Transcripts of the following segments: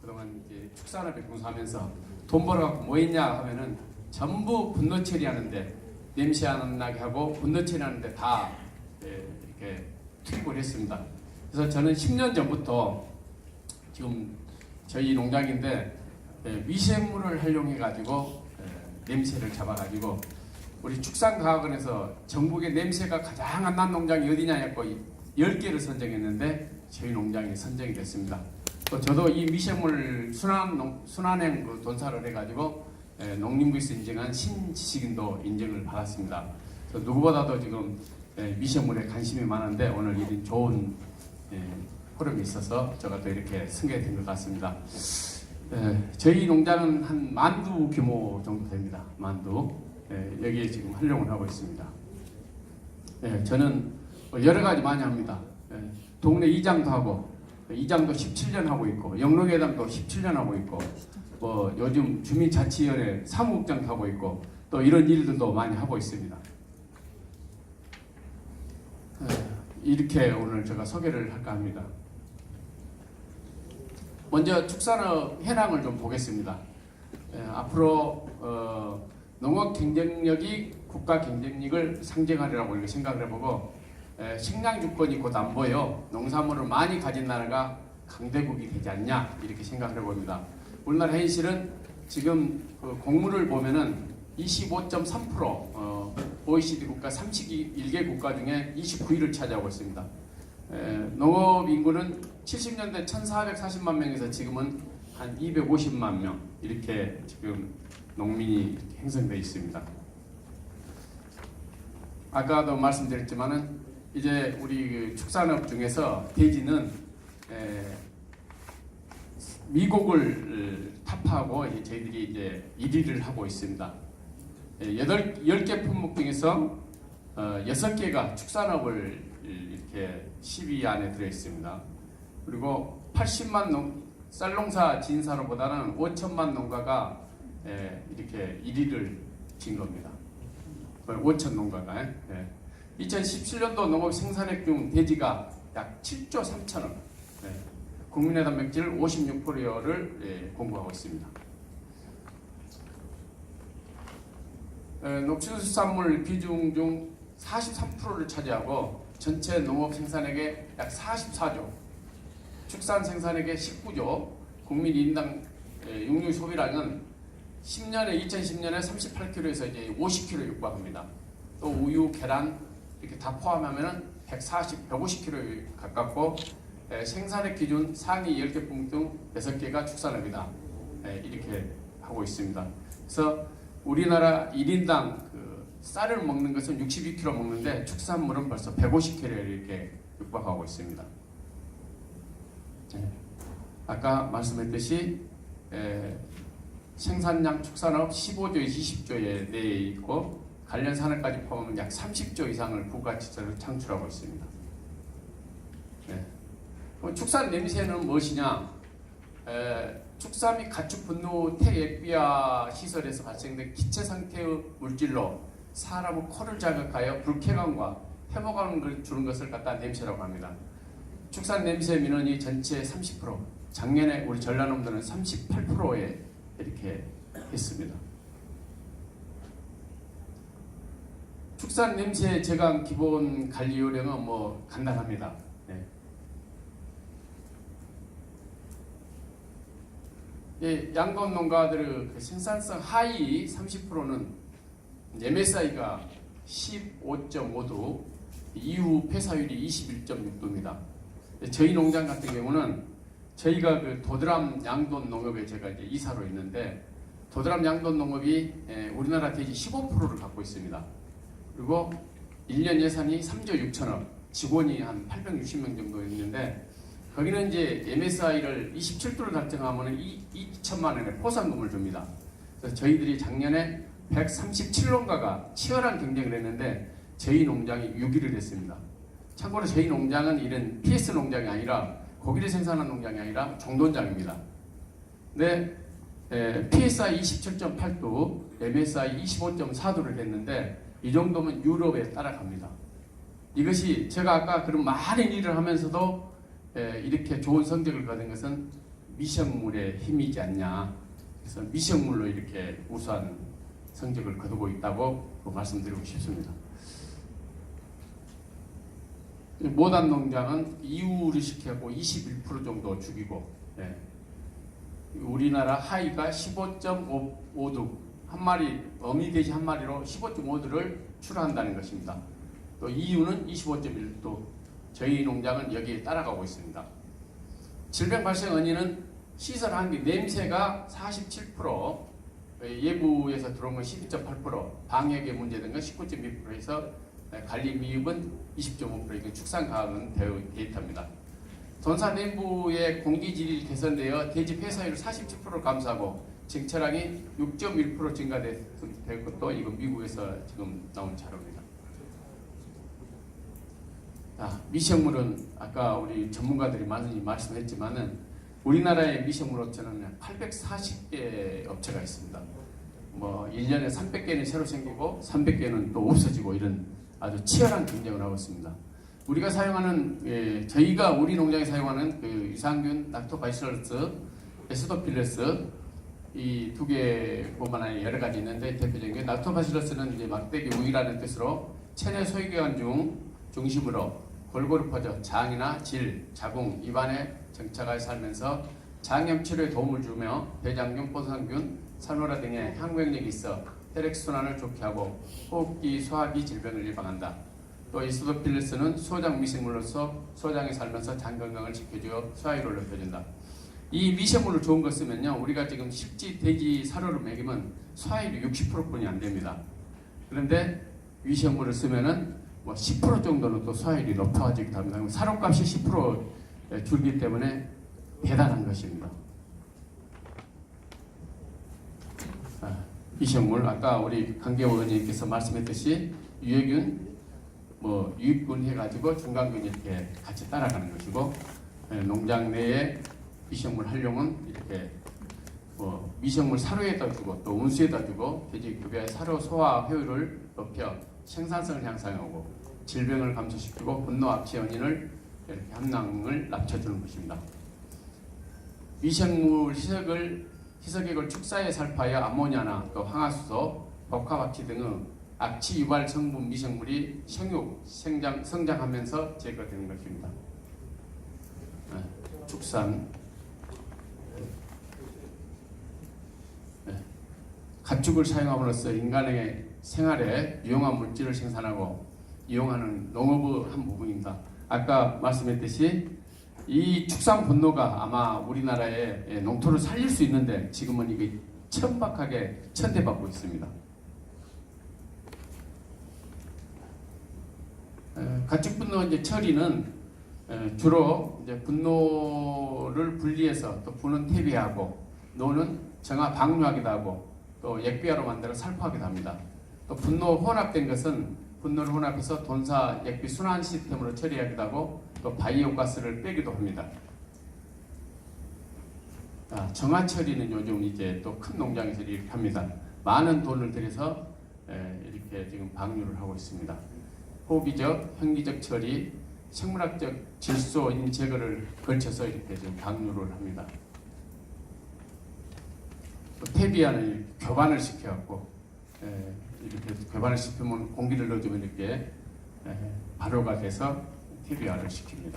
그동안 이제 축산업에 공사하면서 돈 벌어갖고 뭐 했냐 하면은 전부 분노 처리하는데 냄새 안 나게 하고 분노 처리하는데 다 예, 이렇게 투입을 했습니다. 그래서 저는 10년 전부터 지금 저희 농장인데 예, 미생물을 활용해 가지고 냄새를 잡아 가지고 우리 축산과학원에서 전국의 냄새가 가장 안 난 농장이 어디냐 했고 10개를 선정했는데 저희 농장이 선정이 됐습니다. 또 저도 이 미생물 순환 농, 순환행 그 돈사를 해가지고 에, 농림부에서 인정한 신지식인도 인정을 받았습니다. 누구보다도 지금 에, 미생물에 관심이 많은데 오늘 이런 좋은 에, 포럼이 있어서 제가 또 이렇게 승계가 된것 같습니다. 에, 저희 농장은 한 만두 규모 정도 됩니다. 만두. 에, 여기에 지금 활용을 하고 있습니다. 예, 저는 여러 가지 많이 합니다. 예, 동네 이장도 하고 이장도 17년 하고 있고 영농회담도 17년 하고 있고 뭐 요즘 주민자치위원회 사무국장도 하고 있고 또 이런 일들도 많이 하고 있습니다. 예, 이렇게 오늘 제가 소개를 할까 합니다. 먼저 축산업 현황을 좀 보겠습니다. 예, 앞으로 어, 농업 경쟁력이 국가 경쟁력을 상징하리라고 생각을 해보고 에, 식량 주권이 곧 안 보여 농산물을 많이 가진 나라가 강대국이 되지 않냐 이렇게 생각을 해봅니다. 우리나라 현실은 지금 그 공무를 보면은 25.3% 어, OECD 국가 31개 국가 중에 29위를 차지하고 있습니다. 에, 농업 인구는 70년대 1,440만 명에서 지금은 한 250만 명 이렇게 지금 농민이 형성되어 있습니다. 아까도 말씀드렸지만은 이제 우리 그 축산업 중에서 돼지는 에, 미국을 타파하고 이제 저희들이 이제 1위를 하고 있습니다. 예, 여덟 10개 품목 중에서 어, 6개가 축산업을 이렇게 10위 안에 들어 있습니다. 그리고 80만 농, 쌀농사 진사로보다는 5천만 농가가 예, 이렇게 1위를 진 겁니다. 5천 농가가. 예. 2017년도 농업 생산액 중 돼지가 약 7조 3천억. 예. 국민의 단백질 56%를 예, 공부하고 있습니다. 예, 녹취수산물 비중 중 43%를 차지하고 전체 농업 생산액의 약 44조, 축산 생산액의 19조, 국민 인당 예, 육류 소비량은 10년에 2010년에 38kg에서 이제 50kg 육박합니다. 또 우유, 계란 이렇게 다 포함하면은 140, 150kg 가깝고 에, 생산액 기준 상위 10개 품목 중 6개가 축산업이다. 에, 이렇게 하고 있습니다. 그래서 우리나라 1인당 그 쌀을 먹는 것은 62kg 먹는데 축산물은 벌써 150kg 이렇게 육박하고 있습니다. 네. 아까 말씀했듯이 에, 생산량 축산업 15조 20조에 내에 있고 관련 산업까지 포함하면 약 30조 이상을 부가치를 창출하고 있습니다. 네. 축산 냄새는 무엇이냐? 에, 축산 및 가축 분노 태액비화 시설에서 발생된 기체 상태의 물질로 사람의 코를 자극하여 불쾌감과 해모감을 주는 것을 갖다 냄새라고 합니다. 축산 냄새 민원이 전체 30%, 작년에 우리 전라남도는 38%에 이렇게 했습니다. 축산 냄새 제강 기본 관리 요령은 뭐 간단합니다. 네. 예, 양돈 농가들의 그 생산성 하위 30%는 MSI가 15.5도, 이후 폐사율이 21.6도입니다. 저희 농장 같은 경우는 저희가 그 도드람 양돈 농업에 제가 이제 이사로 있는데 도드람 양돈 농업이 에, 우리나라 돼지 15%를 갖고 있습니다. 그리고 1년 예산이 3조 6천억, 직원이 한 860명 정도 있는데 거기는 이제 MSI를 27도를 달성하면 2천만 원의 포상금을 줍니다. 그래서 저희들이 작년에 137농가가 치열한 경쟁을 했는데 저희 농장이 6위를 했습니다. 참고로 저희 농장은 이런 PS 농장이 아니라 고기를 생산하는 농장이 아니라 정돈장입니다. 근데 에, PSI 27.8도, MSI 25.4도를 했는데 이 정도면 유럽에 따라갑니다. 이것이 제가 아까 그런 많은 일을 하면서도 에, 이렇게 좋은 성적을 거둔 것은 미생물의 힘이지 않냐. 그래서 미생물로 이렇게 우수한 성적을 거두고 있다고 그 말씀드리고 싶습니다. 모단 농장은 이우를 시켜고 21% 정도 죽이고 예. 우리나라 하이가 15.5두 한 마리 어미 돼지 한 마리로 15.5두를 출하한다는 것입니다. 또 이유는 25.1도 저희 농장은 여기에 따라가고 있습니다. 질병 발생 원인은 시설 환기 냄새가 47% 예부에서 들어온 건 12.8% 방역의 문제 등은 19.2%에서 관리 미흡은 20.5% 이건 축산 가학은 데이터입니다. 전사 내부의 공기 질이 개선되어 대지 폐사율 47% 감소하고 쟁철량이 6.1% 증가될 것도 이거 미국에서 지금 나온 자료입니다. 자, 미생물은 아까 우리 전문가들이 많이 말씀했지만은 우리나라의 미생물 업체는 840개 업체가 있습니다. 뭐 1년에 300개는 새로 생기고 300개는 또 없어지고 이런 아주 치열한 경쟁을 하고 있습니다. 우리가 사용하는 예, 저희가 우리 농장에 사용하는 그 유산균, 락토바이슬러스, 에스도필레스 이 두 개뿐만 아니라 여러 가지 있는데 대표적인 게 락토바시러스는 이제 막대기 우유라는 뜻으로 체내 소유기관 중 중심으로 골고루 퍼져 장이나 질, 자궁, 입안에 정착하여 살면서 장염 치료에 도움을 주며 대장균, 포상균, 산호라 등의 항병력이 있어 혈액 순환을 좋게 하고 호흡기, 소화기 질병을 예방한다. 또 이소도필레스는 소장 미생물로서 소장에 살면서 장 건강을 지켜주어 소화율을 높여준다. 이 미생물을 좋은 거 쓰면요, 우리가 지금 식지, 돼지, 사료를 먹이면 소화율이 60%뿐이 안 됩니다. 그런데 위생물을 쓰면은 뭐 10% 정도는 또 소화율이 높아지기도 합니다. 사료값이 10% 줄기 때문에 대단한 것입니다. 아, 미생물 아까 우리 강계호 의원님께서 말씀했듯이 유해균, 뭐 유익균 해가지고 중간균 이렇게 같이 따라가는 것이고 예, 농장 내에 미생물 활용은 이렇게 뭐 미생물 사료에다 주고 또 온수에다 주고 돼지급여의 사료 소화 효율을 높여 생산성을 향상하고 질병을 감소시키고 분노 악취 원인을 이렇게 함량을 낮춰주는 것입니다. 미생물 희석을 희석액을 축사에 살파하여 암모니아나 또 황화수소, 복합악취 등의 악취 유발 성분 미생물이 생육, 생장, 성장하면서 제거되는 것입니다. 네, 축산 네, 가축을 사용함으로써 인간의 생활에 유용한 물질을 생산하고 이용하는 농업의 한 부분입니다. 아까 말씀했듯이 이 축산 분노가 아마 우리나라의 농토를 살릴 수 있는데 지금은 이게 천박하게 천대받고 있습니다. 에, 가축 분노 이제 처리는 에, 주로 이제 분노를 분리해서 또 분은 퇴비하고 노는 정화 방류하기도 하고 또 액비화로 만들어 살포하기도 합니다. 또 분노 혼합된 것은 분노를 혼합해서 돈사 액비 순환 시스템으로 처리하기도 하고 또 바이오 가스를 빼기도 합니다. 아, 정화 처리는 요즘 이제 또 큰 농장에서 이렇게 합니다. 많은 돈을 들여서 에, 이렇게 지금 방류를 하고 있습니다. 호기적, 현기적 처리, 생물학적 질소인 제거를 걸쳐서 이렇게 지금 방류를 합니다. 또 태비안을 교반을 시켜갖고 에, 이렇게 교반을 시키면 공기를 넣어주면 이렇게 에, 발효가 돼서 TBR을 시킵니다.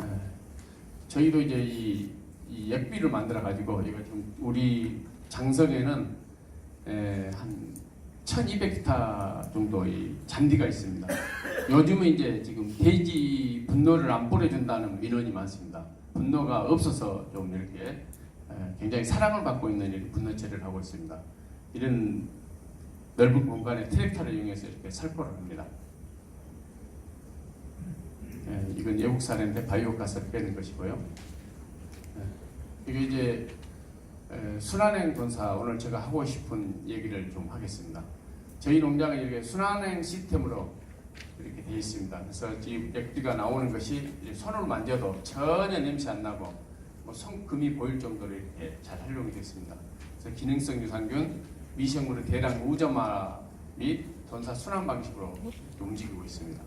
에, 저희도 이제 이, 이 액비를 만들어 가지고 이거 좀 우리 장성에는 에, 한 1200타 정도의 잔디가 있습니다. 요즘은 이제 지금 돼지 분노를 안 뿌려준다는 민원이 많습니다. 분노가 없어서 좀 이렇게 에, 굉장히 사랑을 받고 있는 이렇게 분노 처리를 하고 있습니다. 이런 넓은 공간에 트랙터를 이용해서 이렇게 살포를 합니다. 예, 이건 예국 사례인데 바이오 가스를 빼는 것이고요. 예, 이게 이제 에, 순환행 본사 오늘 제가 하고 싶은 얘기를 좀 하겠습니다. 저희 농장은 이렇게 순환행 시스템으로 이렇게 되어 있습니다. 그래서 지금 액비가 나오는 것이 손으로 만져도 전혀 냄새 안 나고 뭐 손금이 보일 정도로 이렇게 잘 활용이 됐습니다. 그래서 기능성 유산균, 미생물의 대량 우점화 및 돈사 순환 방식으로 움직이고 있습니다.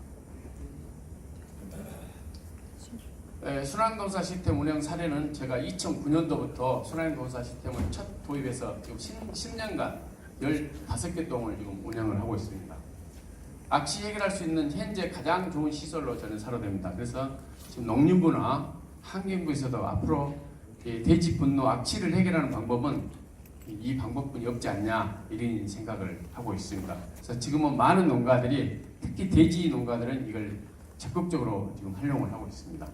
에, 순환동사 시스템 운영 사례는 제가 2009년도부터 순환동사 시스템을 첫 도입해서 지금 10, 년간 15개 동을 지금 운영을 하고 있습니다. 악취 해결할 수 있는 현재 가장 좋은 시설로 저는 사료됩니다. 그래서 지금 농림부나 환경부에서도 앞으로 이 돼지 분노 악취를 해결하는 방법은 이 방법뿐이 없지 않냐 이런 생각을 하고 있습니다. 그래서 지금은 많은 농가들이 특히 돼지 농가들은 이걸 적극적으로 지금 활용을 하고 있습니다.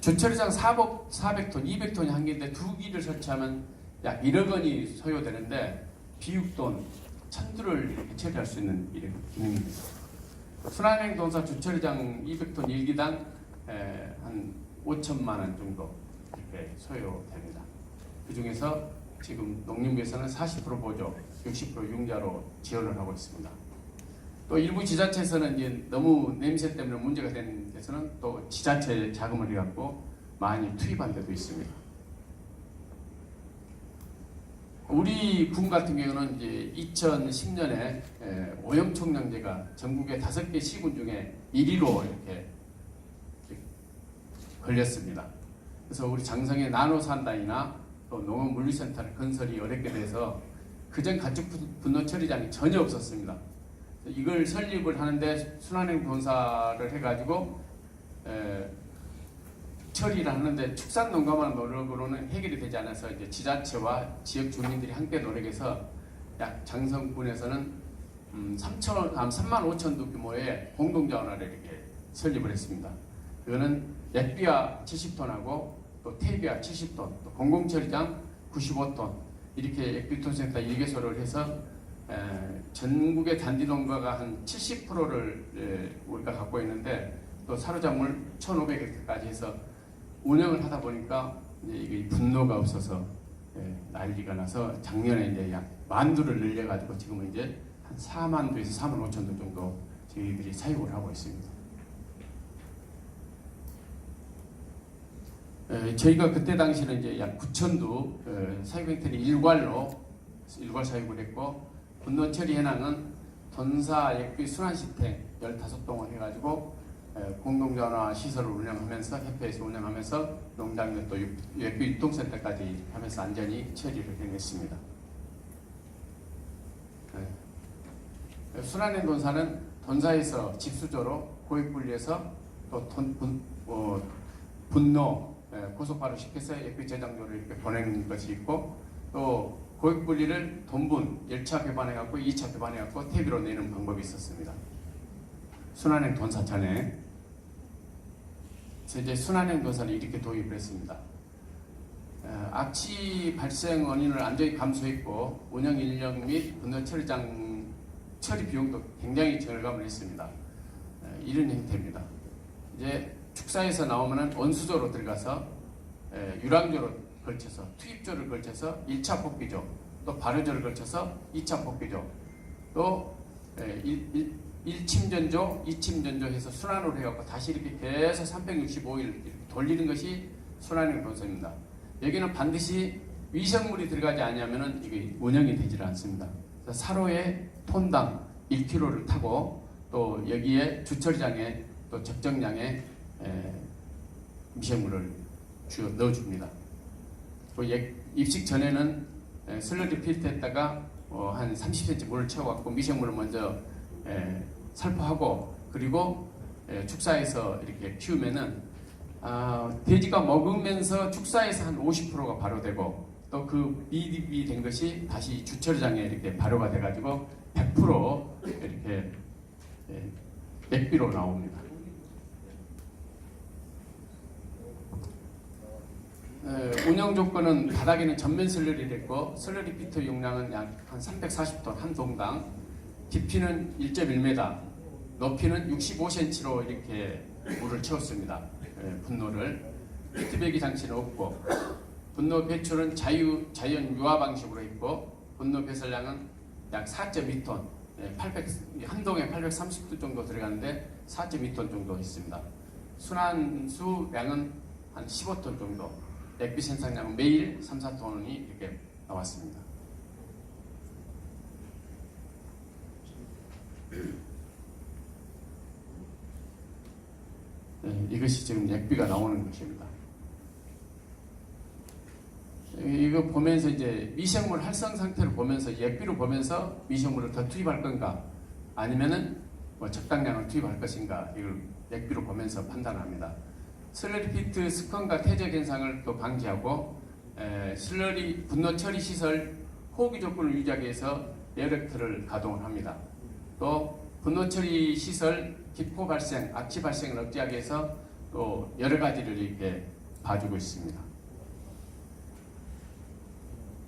주처리장 400, 400톤, 200톤이 한 개인데 두 기를 설치하면 약 1억 원이 소요되는데 비육돈 천두를 처리할 수 있는 이런 기능입니다. 순환행 동사 주처리장 200톤 1기당 에, 한 5천만 원 정도 이렇게 소요됩니다. 그 중에서 지금 농림부에서는 40% 보조, 60% 융자로 지원을 하고 있습니다. 또 일부 지자체에서는 이제 너무 냄새 때문에 문제가 되는 데서는 또 지자체 자금을 해갖고 많이 투입한 데도 있습니다. 우리 군 같은 경우는 이제 2010년에 오염 총량제가 전국의 다섯 개 시군 중에 1위로 이렇게 걸렸습니다. 그래서 우리 장성의 나노산단이나 또 농업물류센터를 건설이 어렵게 돼서 그전 가축 분노 처리장이 전혀 없었습니다. 이걸 설립을 하는데 순환행 본사를 해가지고 에, 처리를 하는데 축산 농가만 노력으로는 해결이 되지 않아서 이제 지자체와 지역 주민들이 함께 노력해서 약 장성군에서는 음, 3천 한 3만 5천 도 규모의 공동자원화를 이렇게 설립을 했습니다. 이거는 액비아 70톤하고 또 태비아 70톤, 또 공공처리장 95톤 이렇게 액비톤센터 1개소를 해서 에, 전국의 단지 농가가 한 70%를 우리가 갖고 있는데 또 사료작물 1,500헥타까지 해서 운영을 하다 보니까 이게 분노가 없어서 예, 난리가 나서 작년에 이제 약 만두를 늘려가지고 지금은 이제 한 4만 도에서 4만 5천 도 정도 저희들이 사육을 하고 있습니다. 에, 저희가 그때 당시는 이제 약 9천 도 에, 사육 행태를 일괄로 일괄 사육을 했고 분노 처리 현황은 돈사 액비 순환 시스템 15동을 해가지고 에, 공동전화 시설을 운영하면서 협회에서 운영하면서 농장과 또 육- 액비 유통센터까지 하면서 안전히 처리를 해냈습니다. 에, 순환행 돈사는 돈사에서 집수조로 고액 분리해서 또 돈, 분, 어, 분노 에, 고속화를 시켜서 액비 저장소를 이렇게 보내는 것이 있고 또 고액 분리를 돈분 1차 배반해 갖고 2차 배반해 갖고 퇴비로 내는 방법이 있었습니다. 순환행 돈사차네. 이제 순환행 돈사를 이렇게 도입을 했습니다. 어, 악취 발생 원인을 안전히 감소했고 운영 인력 및 분노 처리장 처리 비용도 굉장히 절감을 했습니다. 어, 이런 형태입니다. 이제 축사에서 나오면은 원수조로 들어가서 에, 유랑조로 걸쳐서 투입조를 걸쳐서 1차 복비조 또 발효조를 걸쳐서 2차 복비조 또 에, 일, 일, 1침전조, 2침전조 해서 순환으로 해갖고 다시 이렇게 계속 365일 이렇게 돌리는 것이 순환형 본선입니다. 여기는 반드시 위생물이 들어가지 않으면은 이게 운영이 되질 않습니다. 사로에 톤당 1kg를 타고 또 여기에 주처리장에 또 적정량의 에, 미생물을 주 넣어줍니다. 또 예- 입식 전에는 에, 슬러리 필터에다가 어, 한 30cm 물을 채워갖고 미생물을 먼저 에, 살포하고 그리고 에, 축사에서 이렇게 키우면은 아, 돼지가 먹으면서 축사에서 한 50%가 발효되고 또 그 미립이 된 것이 다시 주처리장에 이렇게 발효가 돼가지고 100% 이렇게 예, 액비로 나옵니다. 에, 운영 조건은 바닥에는 전면 슬러리를 했고 슬러리 피터 용량은 약 한 340톤 한 동당 깊이는 1.1m 높이는 65cm로 이렇게 물을 채웠습니다. 에, 분노를 피트배기 장치는 없고 분노 배출은 자유 자연 유화 방식으로 했고 분노 배설량은 약 4.2톤, 예, 800, 한 동에 830도 정도 들어가는데 4.2톤 정도 있습니다. 순환수량은 한 15톤 정도, 액비 생산량은 매일 3, 4톤이 이렇게 나왔습니다. 예, 이것이 지금 액비가 나오는 것입니다. 이- 이거 보면서 이제 미생물 활성 상태를 보면서 액비를 보면서 미생물을 더 투입할 건가 아니면은 뭐 적당량을 투입할 것인가 이걸 액비로 보면서 판단합니다. 슬러리 피트 스컨과 퇴적 현상을 또 방지하고 에, 슬러리 분노 처리 시설 호기 조건을 유지하기 위해서 에렉트를 가동을 합니다. 또 분노 처리 시설 기포 발생, 악취 발생을 억제하기 위해서 또 여러 가지를 이렇게 봐주고 있습니다.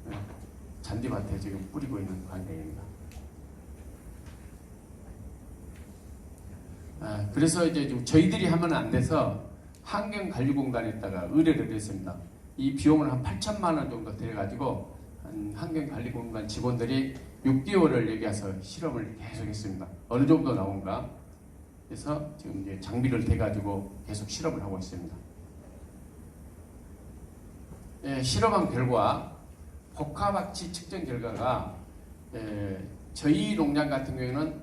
네, 잔디밭에 지금 뿌리고 있는 광경입니다. 아, 그래서 이제 좀 저희들이 하면 안 돼서 환경관리공단에다가 의뢰를 했습니다. 이 비용을 한 8천만 원 정도 들여가지고 한 환경관리공단 직원들이 6개월을 여기 와서 실험을 계속했습니다. 어느 정도 나온가? 그래서 지금 이제 장비를 대가지고 계속 실험을 하고 있습니다. 예, 실험한 결과 복합악취 측정 결과가 예, 저희 농장 같은 경우에는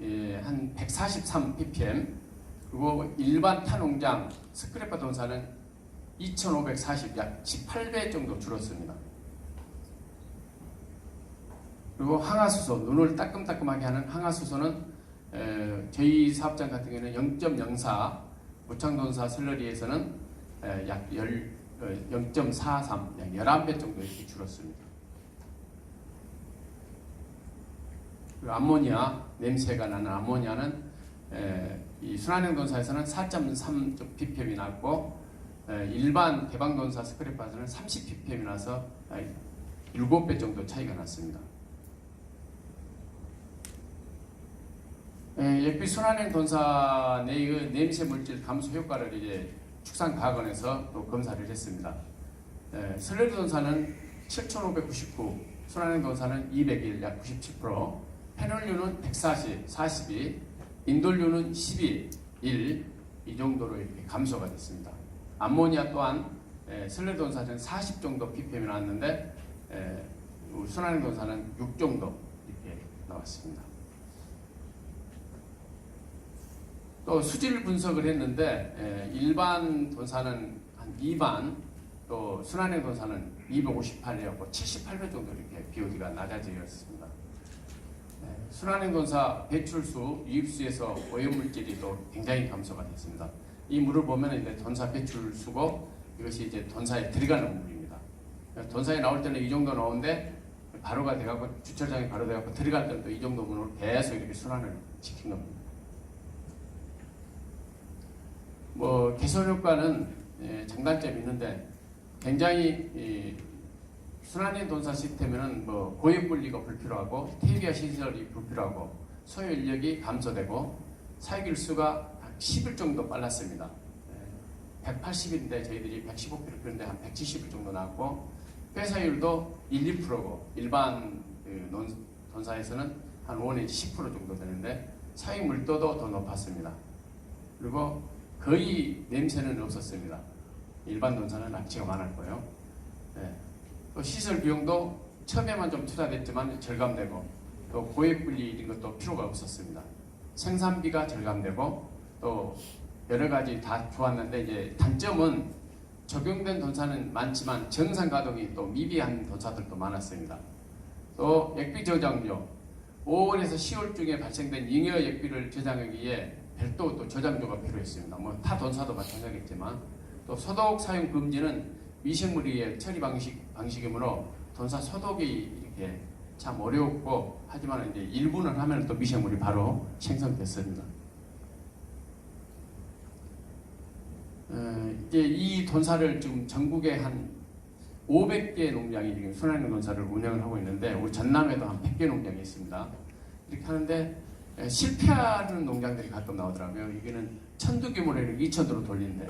예, 한143 ppm 그리고 일반 타농장 스크래퍼 돈사는 2540, 약 18배 정도 줄었습니다. 그리고 항화수소, 눈을 따끔따끔하게 하는 항화수소는 에, 저희 사업장 같은 경우에는 0.04, 무창돈사 슬러리에서는 에, 약 10, 어, 0.43, 약 11배 정도 이렇게 줄었습니다. 그리고 암모니아, 냄새가 나는 암모니아는 에, 이 순환행돈사에서는 4.3 ppm이 났고 에, 일반 개방돈사 스크래퍼에서는 30 ppm이 나서 아, 7배 정도 차이가 났습니다. 에, 예비 순환행 돈사 내의 냄새 물질 감소 효과를 이제 축산과학원에서 또 검사를 했습니다. 에, 슬레드 돈사는 7,599, 순환행 돈사는 201, 약 97%, 페놀류는 140, 42, 인돌류는 12, 1, 이 정도로 이렇게 감소가 됐습니다. 암모니아 또한 에, 슬레드 돈사는 40 정도 ppm이 나왔는데 에, 순환행 돈사는 6 정도 이렇게 나왔습니다. 또 수질 분석을 했는데 에, 일반 돈사는 한 2반 또 순환행 돈사는 258이었고 78배 정도 이렇게 BOD가 낮아지었습니다. 에, 순환행 돈사 배출수, 유입수에서 오염물질이 또 굉장히 감소가 됐습니다. 이 물을 보면 이제 돈사 배출수고 이것이 이제 돈사에 들어가는 물입니다. 돈사에 나올 때는 이 정도 나오는데 바로가 돼갖고 주차장에 바로 돼갖고 들어갈 때는 또 이 정도 물을 계속 이렇게 순환을 시킨 겁니다. 뭐 개선 효과는 예, 장단점이 있는데 굉장히 이, 순환인 돈사 시스템에는 뭐 고액 분리가 불필요하고 퇴비화 시설이 불필요하고 소요 인력이 감소되고 사육일수가 10일 정도 빨랐습니다. 180인데 저희들이 115kg 피는데 한 170일 정도 나왔고 폐사율도 1, 2%고 일반 그 논- 돈사에서는 한 5 내지 10% 정도 되는데 사육 물도도 더 높았습니다. 그리고 거의 냄새는 없었습니다. 일반 논사는 악취가 많았고요. 네. 또 시설 비용도 처음에만 좀 투자됐지만 절감되고 또 고액 분리 이런 것도 필요가 없었습니다. 생산비가 절감되고 또 여러 가지 다 좋았는데 이제 단점은 적용된 돈사는 많지만 정상 가동이 또 미비한 돈사들도 많았습니다. 또 액비 저장료 5월에서 10월 중에 발생된 잉여 액비를 저장하기 위해 별도 또 저장료가 필요했습니다. 뭐 타 돈사도 마찬가지겠지만 또 소독 사용 금지는 미생물의 처리 방식 방식이므로 돈사 소독이 이렇게 참 어려웠고 하지만 이제 일부는 하면 또 미생물이 바로 생성됐습니다. 어, 이제 이 돈사를 지금 전국에 한 500개 농장이 지금 순환형 돈사를 운영을 하고 있는데 우리 전남에도 한 100개 농장이 있습니다. 이렇게 하는데 에, 실패하는 농장들이 가끔 나오더라고요. 이게는 천두 규모를 2천도로 돌리는데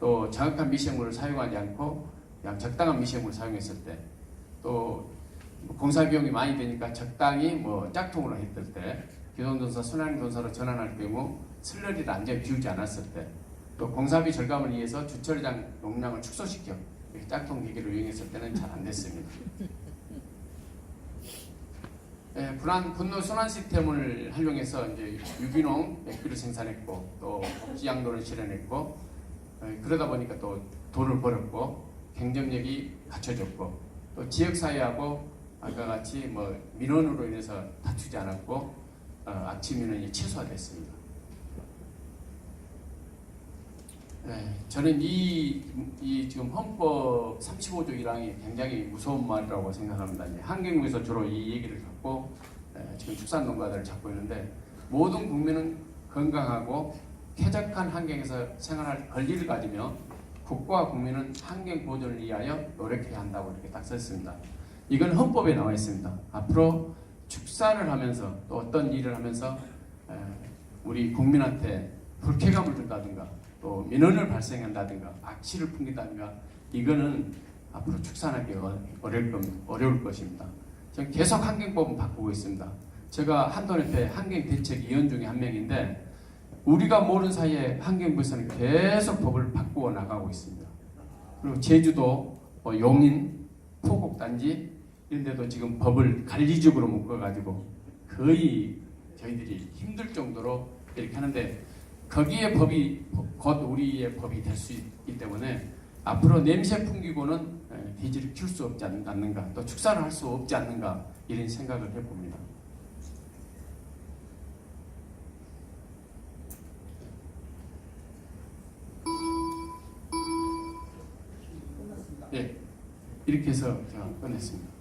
또 정확한 미생물을 사용하지 않고 그냥 적당한 미생물을 사용했을 때 또 공사 비용이 많이 되니까 적당히 뭐 짝퉁으로 했을 때 기존 돈사 순환 돈사로 전환할 경우 슬러리를 안전히 비우지 않았을 때 또 공사비 절감을 위해서 주철장 용량을 축소시켜 짝퉁 기기를 이용했을 때는 잘 안 됐습니다. 예, 분한 분노 순환 시스템을 활용해서 이제 유기농 액비를 생산했고 또 복지 양도를 실현했고 예, 그러다 보니까 또 돈을 벌었고 경쟁력이 갖춰졌고 또 지역 사회하고 아까 같이 뭐 민원으로 인해서 다투지 않았고 어, 아침 민원이 최소화됐습니다. 네, 저는 이, 이 지금 헌법 35조 1항이 굉장히 무서운 말이라고 생각합니다. 환경부에서 주로 이 얘기를 갖고 에, 지금 축산농가들을 잡고 있는데 모든 국민은 건강하고 쾌적한 환경에서 생활할 권리를 가지며 국가와 국민은 환경 보존을 위하여 노력해야 한다고 이렇게 딱 썼습니다. 이건 헌법에 나와 있습니다. 앞으로 축산을 하면서 또 어떤 일을 하면서 에, 우리 국민한테 불쾌감을 준다든가 또 민원을 발생한다든가 악취를 풍긴다든가 이거는 앞으로 축산하기 어- 어려울, 겁- 어려울 것입니다. 저는 계속 환경법은 바꾸고 있습니다. 제가 한돈협회 환경대책위원 중에 한 명인데 우리가 모르는 사이에 환경부에서는 계속 법을 바꾸어 나가고 있습니다. 그리고 제주도, 뭐 용인, 포곡단지 이런 데도 지금 법을 관리적으로 묶어가지고 거의 저희들이 힘들 정도로 이렇게 하는데 거기에 법이 곧 우리의 법이 될 수 있기 때문에 앞으로 냄새 풍기고는 에, 돼지를 키울 수 없지 않- 않는가 또 축산을 할수 없지 않는가 이런 생각을 해봅니다. 예, 이렇게 해서 제가 끝냈습니다. 예.